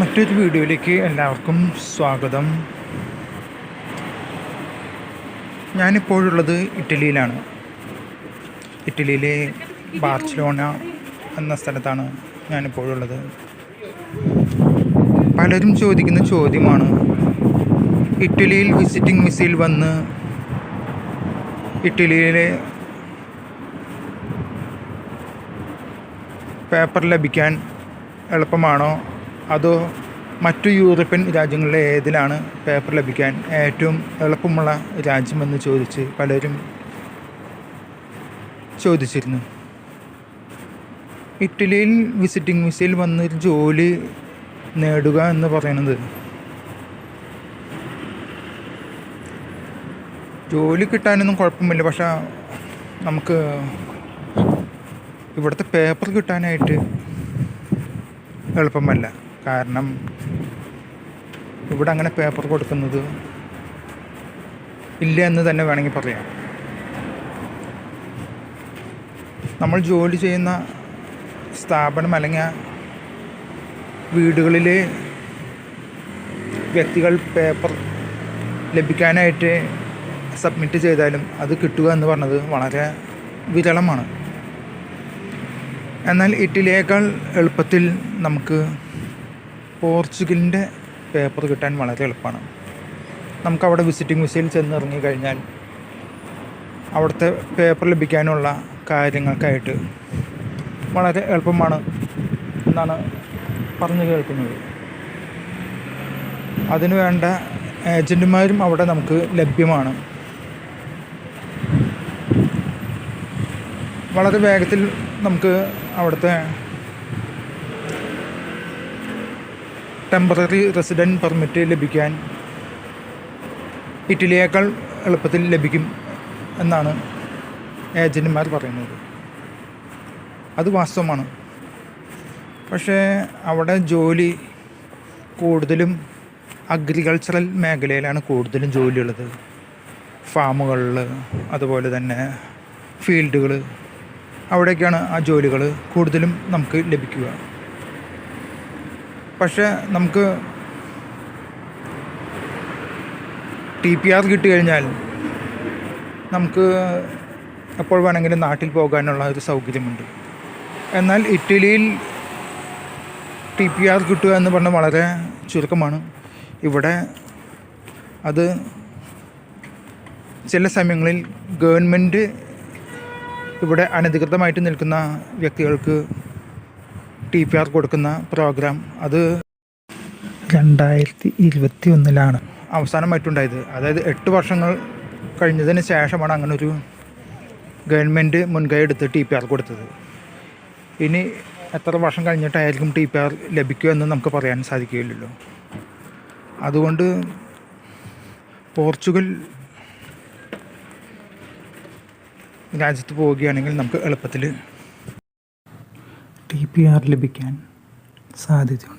മറ്റൊരു വീഡിയോയിലേക്ക് എല്ലാവർക്കും സ്വാഗതം. ഞാനിപ്പോഴുള്ളത് ഇറ്റലിയിലാണ്. ഇറ്റലിയിലെ ബാർസലോണ എന്ന സ്ഥലത്താണ് ഞാനിപ്പോഴുള്ളത്. പലരും ചോദിക്കുന്ന ചോദ്യമാണ് ഇറ്റലിയിൽ വിസിറ്റിംഗ് വിസയിൽ വന്ന് ഇറ്റലിയിലെ പേപ്പർ ലഭിക്കാൻ എളുപ്പമാണോ? അതോ മറ്റു യൂറോപ്യൻ രാജ്യങ്ങളിലെ ഏതിലാണ് പേപ്പർ ലഭിക്കാൻ ഏറ്റവും എളുപ്പമുള്ള രാജ്യമെന്ന് ചോദിച്ച് പലരും ചോദിച്ചിരുന്നു. ഇറ്റലിയിൽ വിസിറ്റിംഗ് വിസയിൽ വന്നൊരു ജോലി നേടുക എന്ന് പറയുന്നത്. ജോലി കിട്ടാനൊന്നും കുഴപ്പമില്ല. പക്ഷെ നമുക്ക് ഇവിടുത്തെ പേപ്പർ കിട്ടാനായിട്ട് എളുപ്പമല്ല. കാരണം ഇവിടെ അങ്ങനെ പേപ്പർ കൊടുക്കുന്നത് ഇല്ല എന്ന് തന്നെ വേണമെങ്കിൽ പറയാം. നമ്മൾ ജോലി ചെയ്യുന്ന സ്ഥാപനം അല്ലെങ്കിൽ വീടുകളിലെ വ്യക്തികൾ പേപ്പർ ലഭിക്കാനായിട്ട് സബ്മിറ്റ് ചെയ്താലും അത് കിട്ടുക എന്ന് പറഞ്ഞത് വളരെ വിരളമാണ്. എന്നാൽ ഇറ്റലിയേക്കാൾ എളുപ്പത്തിൽ നമുക്ക് പോർച്ചുഗലിന്റെ പേപ്പർ കിട്ടാൻ വളരെ എളുപ്പമാണ്. നമുക്കവിടെ വിസിറ്റിംഗ് വിസയിൽ ചെന്നിറങ്ങി കഴിഞ്ഞാൽ അവിടുത്തെ പേപ്പർ ലഭിക്കാനുള്ള കാര്യങ്ങൾക്കായിട്ട് വളരെ എളുപ്പമാണ് എന്നാണ് പറഞ്ഞു കേൾക്കുന്നത്. അതിനു വേണ്ട ഏജന്റുമാരും അവിടെ നമുക്ക് ലഭ്യമാണ്. വളരെ വേഗത്തിൽ നമുക്ക് അവിടുത്തെ ടെമ്പററി റെസിഡന്റ് പെർമിറ്റ് ലഭിക്കാൻ ഇറ്റലിയേക്കാൾ എളുപ്പത്തിൽ ലഭിക്കും എന്നാണ് ഏജന്റുമാർ പറയുന്നത്. അത് വാസ്തവമാണ്. പക്ഷേ അവിടെ ജോലി കൂടുതലും അഗ്രികൾച്ചറൽ മേഖലയിലാണ് കൂടുതലും ജോലിയുള്ളത്. ഫാമുകളിൽ അതുപോലെ തന്നെ ഫീൽഡുകൾ അവിടെയൊക്കെയാണ് ആ ജോലികൾ കൂടുതലും നമുക്ക് ലഭിക്കുക. പക്ഷേ നമുക്ക് ടി പി ആർ കിട്ടിക്കഴിഞ്ഞാൽ നമുക്ക് എപ്പോൾ വേണമെങ്കിലും നാട്ടിൽ പോകാനുള്ള ഒരു സൗകര്യമുണ്ട്. എന്നാൽ ഇറ്റലിയിൽ ടി പി ആർ കിട്ടുക എന്ന് പറഞ്ഞാൽ വളരെ ചുരുക്കമാണ്. ഇവിടെ അത് ചില സമയങ്ങളിൽ ഗവൺമെന്റ് ഇവിടെ അനധികൃതമായിട്ട് നിൽക്കുന്ന വ്യക്തികൾക്ക് ടി പി ആർ കൊടുക്കുന്ന പ്രോഗ്രാം അത് രണ്ടായിരത്തി ഇരുപത്തി ഒന്നിലാണ് അവസാനമായിട്ടുണ്ടായത്. അതായത് എട്ട് വർഷങ്ങൾ കഴിഞ്ഞതിന് ശേഷമാണ് അങ്ങനെ ഒരു ഗവൺമെന്റ് മുൻകൈ എടുത്ത് ടി പി ആർ കൊടുത്തത്. ഇനി എത്ര വർഷം കഴിഞ്ഞിട്ടായിരിക്കും ടി പി ആർ ലഭിക്കുക എന്ന് നമുക്ക് പറയാൻ സാധിക്കുകയില്ലല്ലോ. അതുകൊണ്ട് പോർച്ചുഗൽ രാജ്യത്ത് പോവുകയാണെങ്കിൽ നമുക്ക് എളുപ്പത്തിൽ ടി പി ആർ ലഭിക്കാൻ സാധ്യതയുണ്ട്.